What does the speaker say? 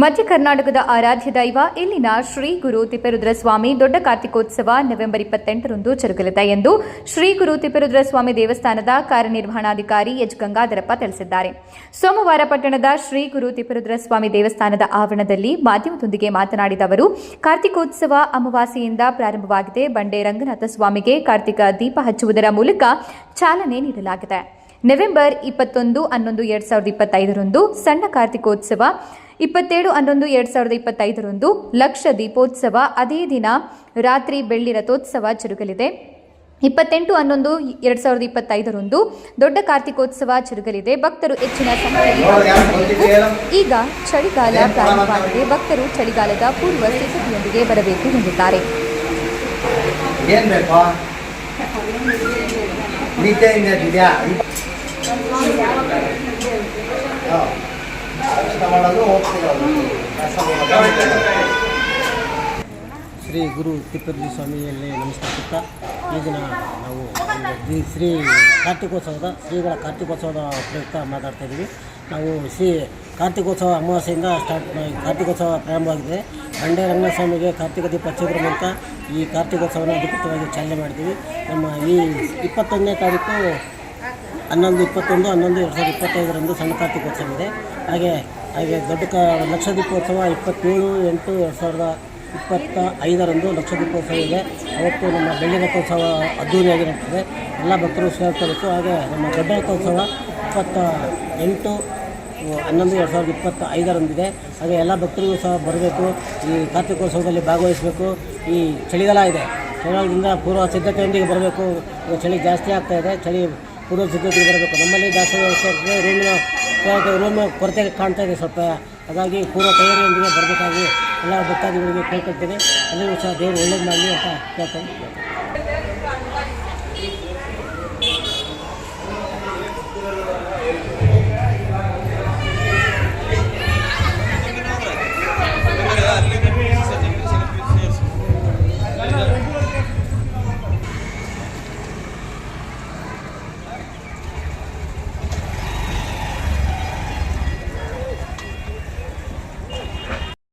ಮಧ್ಯ ಕರ್ನಾಟಕದ ಆರಾಧ್ಯ ದೈವ, ಇಲ್ಲಿನ ಶ್ರೀ ಗುರು ತಿಪ್ಪರುದ್ರಸ್ವಾಮಿ ದೊಡ್ಡ ಕಾರ್ತಿಕೋತ್ಸವ ನವೆಂಬರ್ ಇಪ್ಪತ್ತೆಂಟರಂದು ಜರುಗಲಿದೆ ಎಂದು ಶ್ರೀ ಗುರು ತಿಪ್ಪರುದ್ರಸ್ವಾಮಿ ದೇವಸ್ಥಾನದ ಕಾರ್ಯನಿರ್ವಹಣಾಧಿಕಾರಿ ಎಚ್. ಗಂಗಾಧರಪ್ಪ ತಿಳಿಸಿದ್ದಾರೆ. ಸೋಮವಾರ ಪಟ್ಟಣದ ಶ್ರೀ ಗುರು ತಿಪ್ಪರುದ್ರಸ್ವಾಮಿ ದೇವಸ್ಥಾನದ ಆವರಣದಲ್ಲಿ ಮಾಧ್ಯಮದೊಂದಿಗೆ ಮಾತನಾಡಿದ ಅವರು, ಕಾರ್ತಿಕೋತ್ಸವ ಅಮಾವಾಸ್ಯೆಯಿಂದ ಪ್ರಾರಂಭವಾಗಿದೆ. ಬಂಡೆ ರಂಗನಾಥ ಸ್ವಾಮಿಗೆ ಕಾರ್ತಿಕ ದೀಪ ಹಚ್ಚುವುದರ ಮೂಲಕ ಚಾಲನೆ ನೀಡಲಾಗಿದೆ. ನವೆಂಬರ್ ಇಪ್ಪತ್ತೊಂದು ಹನ್ನೊಂದು ಎರಡು ಸಾವಿರದ ಇಪ್ಪತ್ತೈದರಂದು ಸಣ್ಣ ಕಾರ್ತಿಕೋತ್ಸವ ಇಪ್ಪತ್ತೇಳು ಹನ್ನೊಂದು ಎರಡು ಸಾವಿರದ ಇಪ್ಪತ್ತೈದರಂದು ಲಕ್ಷ ದೀಪೋತ್ಸವ ಅದೇ ದಿನ ರಾತ್ರಿ ಬೆಳ್ಳಿ ರಥೋತ್ಸವ ಜರುಗಲಿದೆ. ಇಪ್ಪತ್ತೆಂಟು ಹನ್ನೊಂದು ಎರಡು ಸಾವಿರದ ಇಪ್ಪತ್ತೈದರಂದು ದೊಡ್ಡ ಕಾರ್ತಿಕೋತ್ಸವ ಜರುಗಲಿದೆ. ಭಕ್ತರು ಹೆಚ್ಚಿನ ಸಂಖ್ಯೆಯಲ್ಲಿ ಈಗ ಚಳಿಗಾಲ ಪ್ರಾರಂಭವಾಗಿದೆ. ಭಕ್ತರು ಚಳಿಗಾಲದ ಪೂರ್ವ ಸಿದ್ಧತೆಯೊಂದಿಗೆ ಬರಬೇಕು ಎಂದಿದ್ದಾರೆ. ಶ್ರೀ ಗುರು ತಿಪ್ಪರ್ಜಿ ಸ್ವಾಮಿಯಲ್ಲಿ ಈ ದಿನ ನಾವು ಶ್ರೀ ಕಾರ್ತಿಕೋತ್ಸವದ, ಶ್ರೀಗಳ ಕಾರ್ತಿಕೋತ್ಸವದ ಪ್ರಯುಕ್ತ ಮಾತಾಡ್ತಾ ಇದ್ದೀವಿ ನಾವು ಶ್ರೀ ಕಾರ್ತಿಕೋತ್ಸವ ಅಮಾವಾಸ್ಯೆಯಿಂದ ಸ್ಟಾರ್ಟ್ ಕಾರ್ತಿಕೋತ್ಸವ ಪ್ರಾರಂಭವಾಗಿದೆ. ಬಂಡೆ ರಂಗಸ್ವಾಮಿಗೆ ಸ್ವಾಮಿಗೆ ಕಾರ್ತಿಕ ದೀಪ ಚಂದ್ರ ಮೂಲಕ ಈ ಕಾರ್ತಿಕೋತ್ಸವನ ಅಧಿಕೃತವಾಗಿ ಚಾಲನೆ ಮಾಡಿದ್ದೀವಿ. ನಮ್ಮ ಈ ಇಪ್ಪತ್ತೊಂದನೇ ತಾರೀಕು ಹನ್ನೊಂದು ಇಪ್ಪತ್ತೊಂದು, ಹನ್ನೊಂದು ಎರಡು ಸಾವಿರದ ಇಪ್ಪತ್ತೈದರಂದು ಸಣ್ಣ ಕಾರ್ತಿಕೋತ್ಸವ ಇದೆ. ಹಾಗೆ ಹಾಗೆ ದೊಡ್ಡ ಕ ಲಕ್ಷ ದೀಪೋತ್ಸವ ಇಪ್ಪತ್ತೇಳು ಎಂಟು ಎರಡು ಸಾವಿರದ ಇಪ್ಪತ್ತ ಐದರಂದು ಲಕ್ಷ ದೀಪೋತ್ಸವ ಇದೆ. ಅವತ್ತು ನಮ್ಮ ಬೆಳ್ಳಿ ರಥೋತ್ಸವ ಅದ್ದೂರಿಯಾಗಿ ನಡೀತದೆ ಎಲ್ಲ ಭಕ್ತರು ಸೇರ್ಕೊಳ್ಬೇಕು ಹಾಗೆ ನಮ್ಮ ದೊಡ್ಡ ರಥೋತ್ಸವ ಇಪ್ಪತ್ತ ಎಂಟು ಹನ್ನೊಂದು ಎರಡು ಸಾವಿರದ ಇಪ್ಪತ್ತ ಐದರಂದಿದೆ ಹಾಗೆ ಎಲ್ಲ ಭಕ್ತರಿಗೂ ಸಹ ಬರಬೇಕು. ಈ ಕಾರ್ತಿಕೋತ್ಸವದಲ್ಲಿ ಭಾಗವಹಿಸಬೇಕು. ಈ ಚಳಿಗಾಲ ಇದೆ. ಚಳಿಗಾಲದಿಂದ ಪೂರ್ವ ಸಿದ್ಧತೆಯೊಂದಿಗೆ ಬರಬೇಕು. ಚಳಿ ಜಾಸ್ತಿ ಆಗ್ತಾ ಇದೆ. ಚಳಿ ಪೂರ್ವ ಸಿದ್ಧತೆಗೆ ಬರಬೇಕು. ನಮ್ಮಲ್ಲಿ ಜಾಸ್ತಿ ವ್ಯವಸ್ಥೆ ರೂಮಿನ ರೂಮ್ ಕೊರತೆ ಕಾಣ್ತಾ ಇದೆ ಸ್ವಲ್ಪ. ಹಾಗಾಗಿ ಪೂರ್ವ ತಯಾರಿಯೊಂದಿಗೆ ಬರಬೇಕಾಗಿ ಎಲ್ಲ ಭಕ್ತಾದಿಗಳಿಗೆ ಕೇಳ್ಕೊಳ್ತೀನಿ. ಎಲ್ಲರಿಗೂ ಸಹ ದೇವರು ಒಳ್ಳೇದು ಮಾಡಲಿ ಅಂತ ಕೇಳ್ಕೊಂಡು